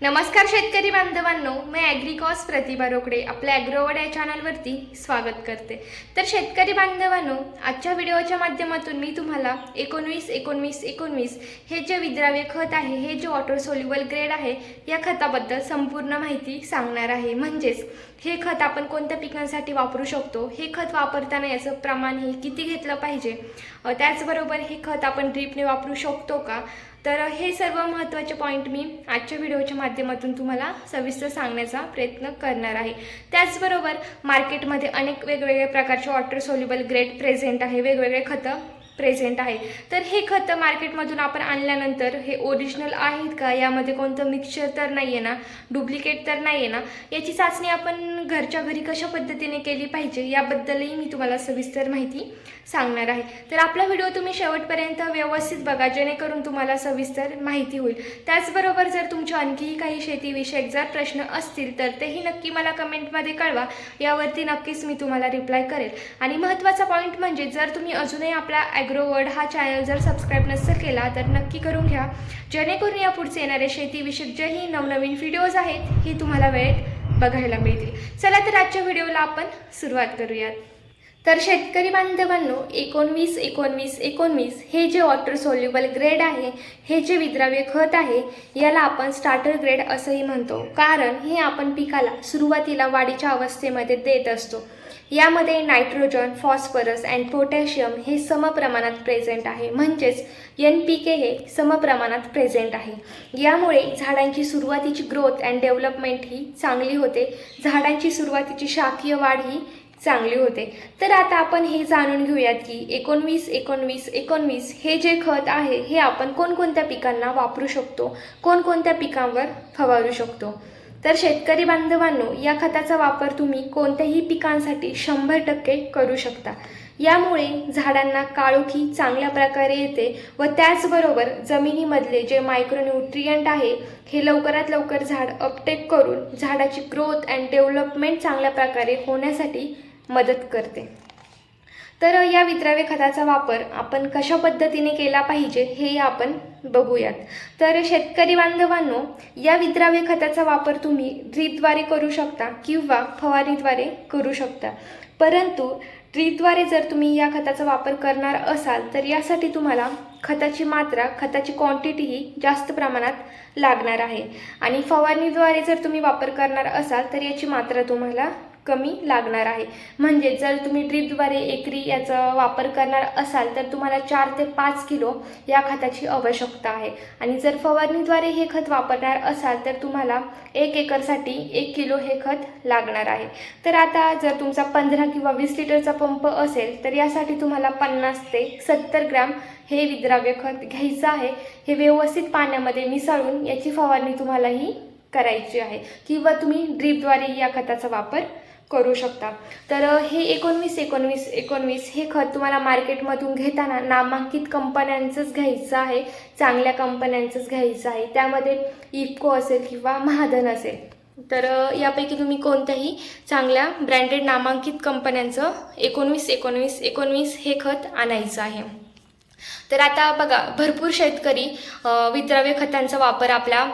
नमस्कार शेतकरी बांधवांनो मी ॲग्रिकॉस प्रतिभा रोकडे आपल्या ॲग्रोवड या चॅनलवरती स्वागत करते. तर शेतकरी बांधवांनो आजच्या व्हिडिओच्या माध्यमातून मी तुम्हाला एकोणवीस एकोणवीस एकोणवीस हे जे विद्राव्य खत आहे हे जे वॉटर सोल्युबल ग्रेड आहे या खताबद्दल संपूर्ण माहिती सांगणार आहे. म्हणजेच हे खत आपण कोणत्या पिकांसाठी वापरू शकतो? हे खत वापरताना याचं प्रमाण हे किती घेतलं पाहिजे? त्याचबरोबर हे खत आपण ड्रीपने वापरू शकतो का? तर हे सर्व महत्त्वाचे पॉईंट मी आजच्या व्हिडिओच्या माध्यमातून तुम्हाला सविस्तर सांगण्याचा प्रयत्न करणार आहे. त्याचबरोबर मार्केटमध्ये अनेक वेगवेगळ्या प्रकारचे वॉटर सोल्युबल ग्रेड प्रेझेंट आहे. वेगवेगळे खतं प्रेझेंट आहे. तर हे खतं मार्केटमधून आपण आणल्यानंतर हे ओरिजिनल आहेत का? यामध्ये कोणतं मिक्सचर तर नाही आहे ना? डुप्लिकेट तर नाही आहे ना? याची चाचणी आपण घरच्या घरी कशा पद्धतीने केली पाहिजे? याबद्दलही मी तुम्हाला सविस्तर माहिती सांगणार आहे. तर आपला व्हिडिओ तुम्ही शेवटपर्यंत व्यवस्थित बघा जेणेकरून तुम्हाला सविस्तर माहिती होईल. त्याचबरोबर जर तुमचे आणखीही काही शेतीविषयक जर प्रश्न असतील तर तेही नक्की मला कमेंटमध्ये कळवा. यावरती नक्कीच मी तुम्हाला रिप्लाय करेल. आणि महत्त्वाचा पॉईंट म्हणजे जर तुम्ही अजूनही आपला ॲग्रोवर्ड हा चॅनल जर सबस्क्राईब नसेल केला तर नक्की करून घ्या. जेणेकरून या पुढचे येणारे शेतीविषयक जेही नवनवीन व्हिडिओज आहेत हे तुम्हाला वेळेत बघायला मिळतील. चला तर आजच्या व्हिडिओला आपण सुरुवात करूयात. तर शेतकरी बांधवांनो एकोणवीस एकोणवीस एकोणवीस हे जे वॉटर सोल्युबल ग्रेड आहे हे जे विद्राव्य खत आहे याला आपण स्टार्टर ग्रेड असंही म्हणतो. कारण हे आपण पिकाला सुरुवातीला वाढीच्या अवस्थेमध्ये देत असतो. यामध्ये नायट्रोजन फॉस्फरस अँड पोटॅशियम हे समप्रमाणात प्रेझेंट आहे. म्हणजेच एन पी के हे समप्रमाणात प्रेझेंट आहे. यामुळे झाडांची सुरुवातीची ग्रोथ अँड डेव्हलपमेंट ही चांगली होते. झाडांची सुरुवातीची शाखीय वाढ ही चांगली होते. तर आता आपण हे जाणून घेऊयात की एकोणवीस एकोणवीस एकोणवीस हे जे खत आहे हे आपण कोणकोणत्या पिकांना वापरू शकतो? कोणकोणत्या पिकांवर फवारू शकतो? तर शेतकरी बांधवांनो या खताचा वापर तुम्ही कोणत्याही पिकांसाठी शंभर टक्के करू शकता. यामुळे झाडांना काळोखी चांगल्या प्रकारे येते व त्याचबरोबर जमिनीमधले जे मायक्रोन्यूट्रियंट आहे हे लवकरात लवकर झाड अपटेक करून झाडाची ग्रोथ अँड डेव्हलपमेंट चांगल्या प्रकारे होण्यासाठी मदत करते. तर या विद्राव्य खताचा वापर आपण कशा पद्धतीने केला पाहिजे हे आपण बघूयात. तर शेतकरी बांधवांनो या विद्राव्य खताचा वापर तुम्ही ड्रीपद्वारे करू शकता किंवा फवारीद्वारे करू शकता. परंतु ट्रीद्वारे जर तुम्ही या खताचा वापर करणार असाल तर यासाठी तुम्हाला खताची मात्रा खताची क्वांटिटी ही जास्त प्रमाणात लागणार आहे. आणि फवारणीद्वारे जर तुम्ही वापर करणार असाल तर याची मात्रा तुम्हाला कमी लागणार आहे. म्हणजे जर तुम्ही ड्रीपद्वारे एकरी याचा वापर करणार असाल तर तुम्हाला चार ते पाच किलो या खताची आवश्यकता आहे. आणि जर फवारणीद्वारे हे खत वापरणार असाल तर तुम्हाला एक एकरसाठी एक किलो हे खत लागणार आहे. तर आता जर तुमचा पंधरा किंवा वीस लिटरचा पंप असेल तर यासाठी तुम्हाला पन्नास ते सत्तर ग्रॅम हे विद्राव्य खत घ्यायचं आहे. हे व्यवस्थित पाण्यामध्ये मिसळून याची फवारणी तुम्हालाही करायची आहे. किंवा तुम्ही ड्रीपद्वारे या खताचा वापर करू शकता. तर हे एकोणवीस एकोणवीस एकोणवीस हे खत तुम्हाला मार्केटमधून घेताना नामांकित कंपन्यांचंच घ्यायचं आहे चांगल्या कंपन्यांचंच घ्यायचं आहे. त्यामध्ये इफको असेल किंवा महाधन असेल. तर यापैकी तुम्ही कोणत्याही चांगल्या ब्रँडेड नामांकित कंपन्यांचं एकोणवीस एकोणवीस एकोणवीस हे खत आणायचं आहे. तर आता बघा भरपूर शेतकरी विद्राव्य खतांचा वापर आपल्या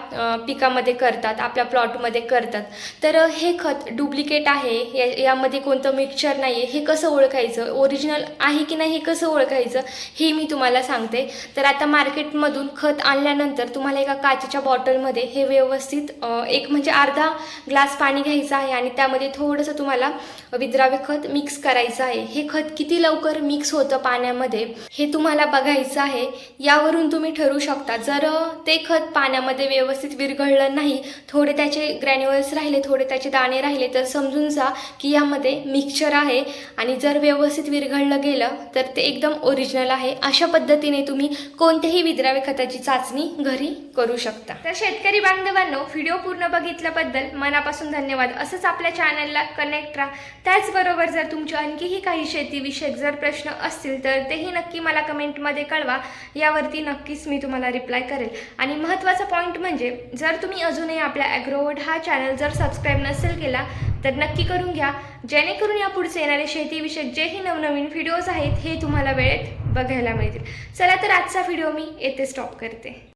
पिकामध्ये करतात आपल्या प्लॉटमध्ये करतात. तर हे खत डुप्लिकेट आहे या यामध्ये कोणतं मिक्सचर नाही आहे हे कसं ओळखायचं ओरिजिनल आहे की नाही हे कसं ओळखायचं हे मी तुम्हाला सांगते. तर आता मार्केटमधून खत आणल्यानंतर तुम्हाला एका काचेच्या बॉटलमध्ये हे व्यवस्थित एक म्हणजे अर्धा ग्लास पाणी घ्यायचं आहे आणि त्यामध्ये थोडंसं तुम्हाला विद्राव्य खत मिक्स करायचं आहे. हे खत किती लवकर मिक्स होतं पाण्यामध्ये हे तुम्हाला बघायचं आहे. यावरून तुम्ही ठरवू शकता. जर ते खत पाण्यामध्ये व्यवस्थित विरघळलं नाही थोडे त्याचे ग्रॅन्युअल्स राहिले थोडे त्याचे दाणे राहिले तर समजून जा की यामध्ये मिक्सचर आहे. आणि जर व्यवस्थित विरघळलं गेलं तर ते एकदम ओरिजिनल आहे. अशा पद्धतीने तुम्ही कोणत्याही विद्राव्य खताची चाचणी घरी करू शकता. तर शेतकरी बांधवांनो व्हिडिओ पूर्ण बघितल्याबद्दल मनापासून धन्यवाद. असंच आपल्या चॅनलला कनेक्ट राहा. त्याचबरोबर जर तुमचे आणखीही काही शेतीविषयक जर प्रश्न असतील तर तेही नक्की मला कमेंट कमेंटमध्ये कळवा यावरती नक्कीच मी तुम्हाला रिप्लाय करेल. आणि महत्त्वाचा पॉईंट म्हणजे जर तुम्ही अजूनही आपल्या ॲग्रोवर्ड हा चॅनल जर सबस्क्राईब नसेल केला तर नक्की करून घ्या. जेणेकरून या पुढचे येणारे शेतीविषयक जेही नवनवीन व्हिडिओज आहेत हे तुम्हाला वेळेत बघायला मिळतील. चला तर आजचा व्हिडिओ मी येथे स्टॉप करते.